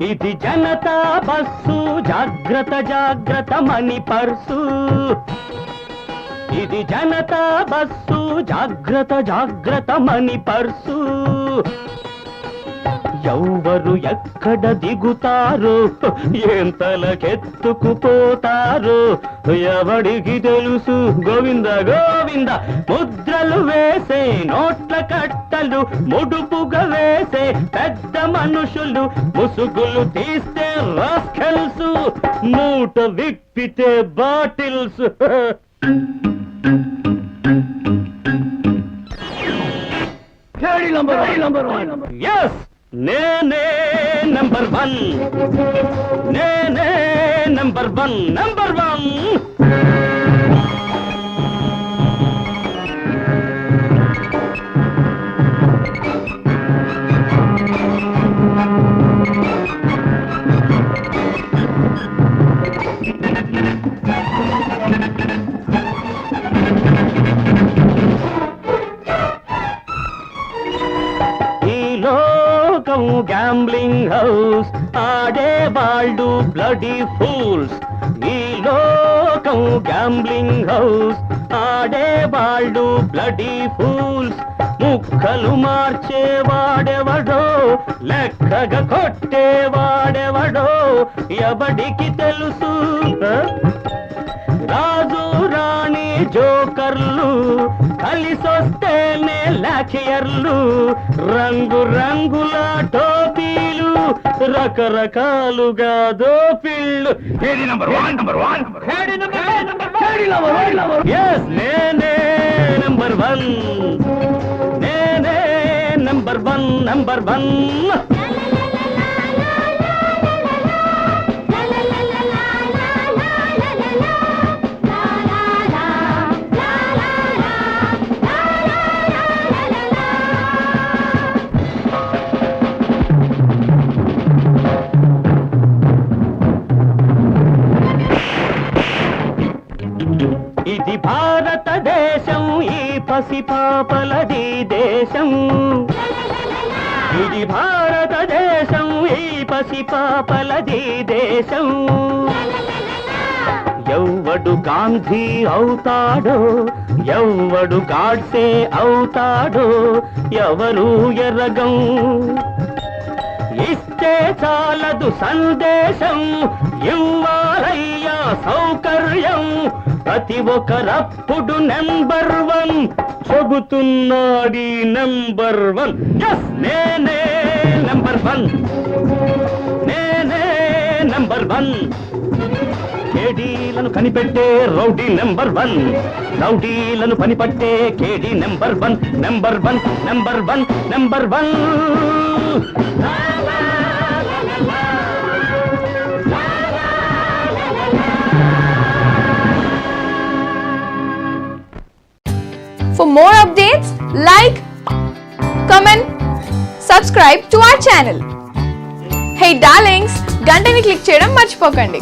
ఇది జనతా బస్సు జాగ్రత్త జాగ్రత్త మణి పర్సు. ఇది జనతా బస్సు జాగ్రత్త జాగ్రత్త మణి పర్సు. ఎవ్వరు ఎక్కడ దిగుతారు ఎంతలకెత్తుకుపోతారు ఎవడికి తెలుసు? గోవింద గోవింద ముద్రలు వేసే నోట్ల కట్టలు ముడుపుగా వేసే పెద్ద మనుషులు ముసుగులు తీస్తే రాస్కెల్స్ మూట విప్పితే బాటిల్స్. ఎస్ నేనే నంబర్ వన్. నేనే number one number one. House ఆడేవాళ్ళు బ్లడీ ఫూల్స్ ఈ లోకం గ్యాంబ్లింగ్ హౌస్ ఆడేవాళ్ళు బ్లడీ ఫూల్స్ ముక్కలు మార్చేవాడెవడో లెక్కగా కొట్టేవాడెవడో ఎవడికి తెలుసు? రాజు రాణి జోకర్లు కలిసొస్తేనే లాఖియర్లు రంగు రంగులాటో రకరకాలుగా దోపిళ్ళు. ఏది number one number one yes నేనే నంబర్ వన్. నేనే నంబర్ వన్ నంబర్ వన్. ఇది భారతదేశం ఈ పసిపాపలది దేశం. ఇది భారతదేశం ఈ పసిపాపలది దేశం. ఎవ్వడు గాంధీ అవుతాడో ఎవ్వడు గాడ్సే అవుతాడో ఎవరు ఎర్రగం ఇస్తే చాలదు సందేశం ఇవ్వాలయ్యా సౌకర్యం. ప్రతి ఒక్కరప్పుడు నెంబర్ వన్. చెబుతున్నాడి నెంబర్ వన్. ఎస్ నేనే నెంబర్ వన్. నేనే నెంబర్ వన్. కేడీలను కనిపెట్టే రౌడీ నెంబర్ వన్. రౌడీలను పనిపట్టే కేడీ number one. Number one number one number one comment subscribe to our channel hey darlings గంటని click చేయడం మర్చిపోకండి